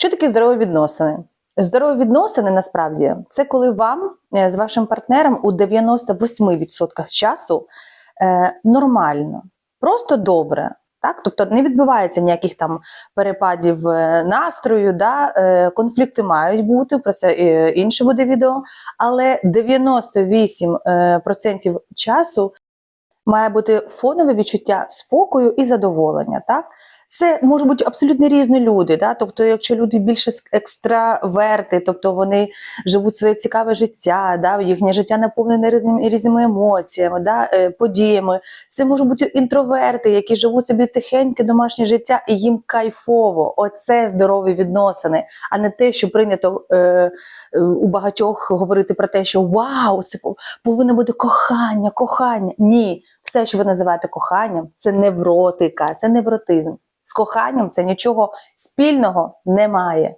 Що таке здорові відносини? Здорові відносини насправді це коли вам е, з вашим партнером у 98% часу е, нормально, просто добре. Так? Тобто не відбувається ніяких там перепадів е, настрою, да? е, конфлікти мають бути, про це е, інше буде відео. Але 98% е, часу має бути фонове відчуття спокою і задоволення. Так? Це можуть бути абсолютно різні люди. Да? Тобто, якщо люди більше екстраверти, тобто вони живуть своє цікаве життя, да? їхнє життя наповнене різними, різними емоціями, да? е, подіями. Це можуть бути інтроверти, які живуть собі тихеньке домашнє життя, і їм кайфово. Оце здорові відносини, а не те, що прийнято е, е, у багатьох говорити про те, що вау, це повинно бути кохання, кохання. Ні, все, що ви називаєте коханням, це невротика, це невротизм. З коханням це нічого спільного немає.